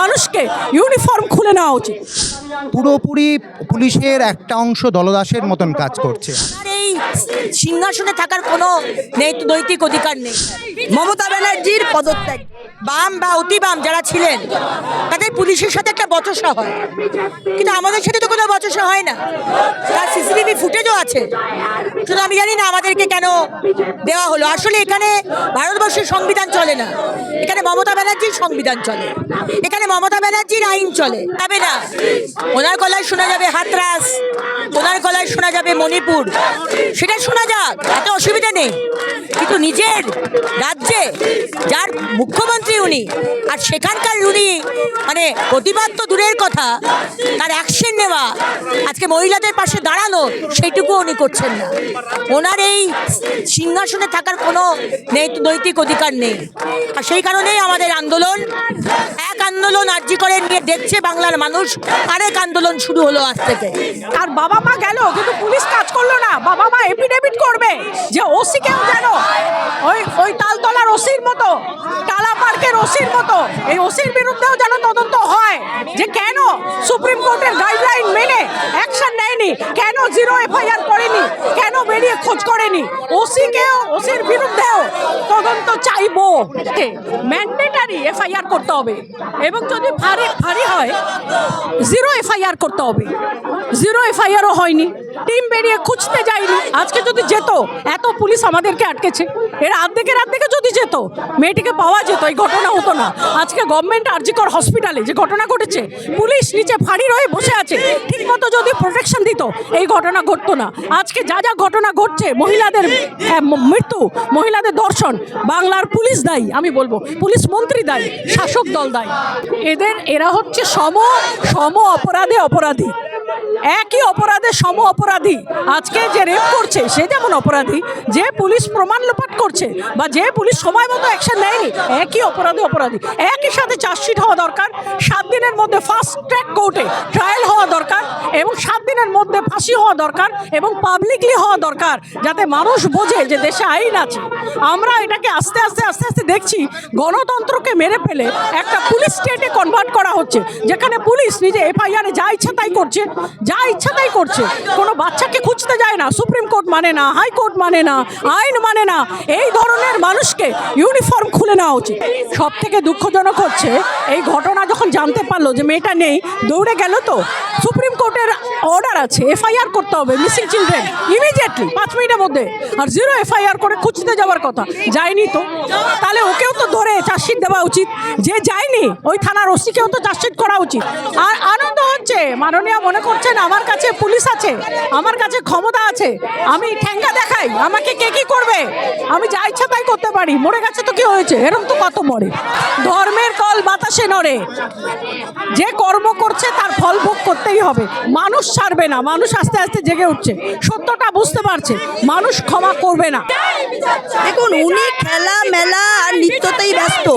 মানুষকে ইউনিফর্ম খুলে নেওয়া উচিত। পুরোপুরি পুলিশের একটা অংশ দলদাসের মতন কাজ করছে। আর এই সিংহাসনে থাকার কোনো নৈতিক অধিকার নেই। মমতা ব্যানার্জির পদত্যাগ। বাম বা অতি বাম যারা ছিলেন, তাদের পুলিশের সাথে একটা বচসা হয়। কিন্তু আমাদের সাথে তো কোনো বচসা হয় না। তার সিসিটিভি ফুটেজও আছে। শুধু আমি জানি না আমাদেরকে কেন দেওয়া হলো। আসলে এখানে ভারতবর্ষের সংবিধান চলে না। এখানে মমতা ব্যানার্জির সংবিধান চলে। এখানে মমতা ব্যানার্জির আইন চলে। যাবে না, ওনার গলায় শোনা যাবে হাতরাস, ওনার গলায় শোনা যাবে মণিপুর। সেটা শোনা যাক, এত অসুবিধা নেই। কিন্তু নিজের রাজ্যে যার মুখ্যমন্ত্রী উনি। আর সেখানকার উনি মানে প্রতিবাদ তো দূরের কথা, তার অ্যাকশন নেওয়া, আজকে মহিলাদের পাশে দাঁড়ানো, সেইটুকু উনি করছেন না। ওনার এই সিংহাসনে থাকার কোনো নৈতিক অধিকার নেই। আর সেই কারণেই আমাদের আন্দোলন এক আন্দোলন আর্জি করে নিয়ে দেখছে বাংলার মানুষ, আরেক আন্দোলন শুরু হলো আজ থেকে। আর বাবা মা গেল, কিন্তু পুলিশ কাজ করল না। বাবা মা এফিডেভিট করবে যে ওসি কেউ যেন ওই ওই তালতলার ওসির মতো, টালা পার্কের ওসির মতো, এই ওসির বিরুদ্ধেও যেন তদন্ত হয়। যে কেন সুপ্রিম কোর্টের গাইডলাইন মেনে অ্যাকশন নেয়নি? কেন জিরো এফআইআর করেনি? কেন বেরিয়ে খোঁজ করেনি? ওসিকেও ওসির বিরুদ্ধেও তদন্ত চাইব। ম্যান্ডেটারি এফআইআর করতে হবে। এবং যদি ভারী ভারী হয় জিরো এফআইআর করতে হবে। জিরো এফআইআরও হয়নি। টিম বেরিয়ে খুঁজতে যায়নি। আজকে যদি যেত, এত পুলিশ আমাদেরকে আটকেছে। এর আর্ধেকে আর্ধেকে যদি যেত মেয়েটিকে পাওয়া যেত এই ঘটনা হতো না। আজকে গভর্নমেন্ট আরজিকর হসপিটালে যে ঘটনা ঘটেছে পুলিশ নিচে ফাঁড়ি রয়ে বসে আছে ঠিকমতো যদি প্রোটেকশন দিত এই ঘটনা ঘটতো না। আজকে যা যা ঘটনা ঘটছে মহিলাদের হ্যাঁ, মৃত্যু মহিলাদের দর্শন বাংলার পুলিশ দায়ী আমি বলব পুলিশ মন্ত্রী দায়ী শাসক দল দায়ী। এদের এরা হচ্ছে সম সম অপরাধে অপরাধী। একই অপরাধে সম অপরাধী। আজকে যে রেপ করছে, সে যেমন অপরাধী, যে পুলিশ প্রমাণ লোপাট করছে বা যে পুলিশ সময় মতো অ্যাকশন নেয়নি, একই অপরাধে অপরাধী। একই সাথে চার্জশিট হওয়া দরকার, সাত দিনের মধ্যে ফার্স্ট ট্র্যাক কোর্টে ট্রায়াল হওয়া দরকার এবং সাত দিনের মধ্যে ফাঁসি হওয়া দরকার এবং পাবলিকলি হওয়া দরকার যাতে মানুষ বোঝে যে দেশে আইন আছে। আমরা এটাকে আস্তে আস্তে আস্তে আস্তে দেখছি, গণতন্ত্রকে মেরে ফেলে একটা পুলিশ স্টেটে কনভার্ট করা হচ্ছে, যেখানে পুলিশ নিজে এফআইআরে যা ইচ্ছা তাই করছে যা ইচ্ছা তাই করছে। কোনো বাচ্চাকে খুঁজতে যায় না। সুপ্রিম কোর্ট মানে না হাইকোর্ট মানে না, আইন মানে না। এই ধরনের মানুষকে ইউনিফর্ম খুলে নেওয়া উচিত। সব থেকে দুঃখজনক হচ্ছে, এই ঘটনা যখন জানতে পারল যে মেয়েটা নেই, দৌড়ে গেল তো। সুপ্রিম কোর্টের অর্ডার আছে, এফআইআর করতে হবে মিসিং চিলড্রেন ইমিডিয়েটলি পাঁচ মিনিটের মধ্যে। আর জিরো এফআইআর করে খুঁজতে যাওয়ার কথা, যায়নি তো। তাহলে ওকেও তো ধরে চার্জশিট দেওয়া উচিত। যে যায়নি, ওই থানার ওসিকেও তো চার্জশিট করা উচিত। আর আনন্দ হচ্ছে, মাননীয় মনে করছেন আমার কাছে পুলিশ আছে, আমার কাছে ক্ষমতা আছে। আমি ঠ্যাঙ্গা দেখাই, আমাকে কে কি করবে? আমি যা ইচ্ছা তাই করতে পারি, মরে গেছে তো কি হয়েছে? এরকম তো কত মরে? ধর্মের কল বাতাসে নড়ে। যে কর্ম করছে তার ফল ভোগ করতেই হবে। মানুষ ছাড়বে না। মানুষ আস্তে আস্তে জেগে উঠছে। সত্যটা বুঝতে পারছে। মানুষ ক্ষমা করবে না। দেখুন, উনি খেলা, মেলা আর নৃত্যতেই ব্যস্ত।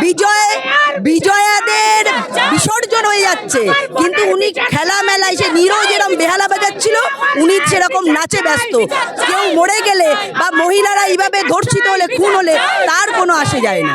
বিজয়, বিজয়াদের বিসর্জন হয়ে যাচ্ছে। কিন্তু উনি খেলা মেলায় সে নিরো যেরকম বেহালা বাজাচ্ছিল, উনি সেরকম নাচে ব্যস্ত। কেউ মরে গেলে বা মহিলারা এইভাবে ধর্ষিত হলে, খুন হলে তার কোনো আসে যায় না।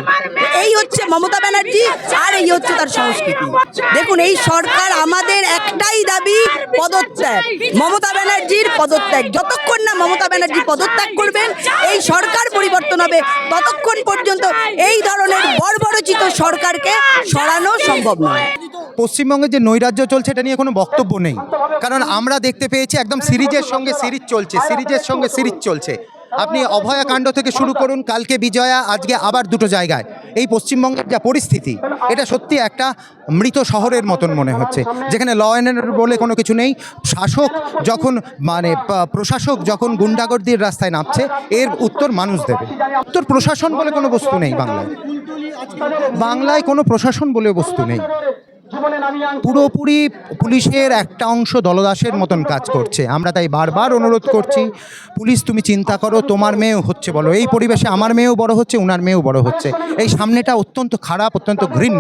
এই হচ্ছে মমতা ব্যানার্জি আর এই হচ্ছে তার সংস্কৃতি। দেখুন, এই সরকার আমাদের একটাই দাবি, পদত্যাগ। মমতা ব্যানার্জির পদত্যাগ। যতক্ষণ না মমতা ব্যানার্জি পদত্যাগ করবেন, এই সরকার পরিবর্তন হবে। ততক্ষণ পর্যন্ত এই ধরনের বর্বরচিত সরকারকে সরানো সম্ভব নয়। পশ্চিমবঙ্গে যে নৈরাজ্য চলছে এটা নিয়ে কোনো বক্তব্য নেই। কারণ আমরা দেখতে পেয়েছি একদম সিরিজের সঙ্গে সিরিজ চলছে, সিরিজের সঙ্গে সিরিজ চলছে। আপনি অভয়া কাণ্ড থেকে শুরু করুন, কালকে বিজয়া, আজকে আবার দুটো জায়গায়। এই পশ্চিমবঙ্গের যা পরিস্থিতি, এটা সত্যি একটা মৃত শহরের মতন মনে হচ্ছে। যেখানে ল অ্যান্ড বলে কোনো কিছু নেই। শাসক যখন মানে প্রশাসক যখন গুন্ডাগর্দির রাস্তায় নামছে, এর উত্তর মানুষ দেবে। উত্তর প্রশাসন বলে কোনো বস্তু নেই বাংলায়। বাংলায় কোনো প্রশাসন বলে বস্তু নেই। পুরোপুরি পুলিশের একটা অংশ দলদাসের মতন কাজ করছে। আমরা তাই বারবার অনুরোধ করছি, পুলিশ তুমি চিন্তা করো, তোমার মেয়েও হচ্ছে বলো এই পরিবেশে আমার মেয়েও বড় হচ্ছে, উনার মেয়েও বড় হচ্ছে। এই সামনেটা অত্যন্ত খারাপ, অত্যন্ত ঘৃণ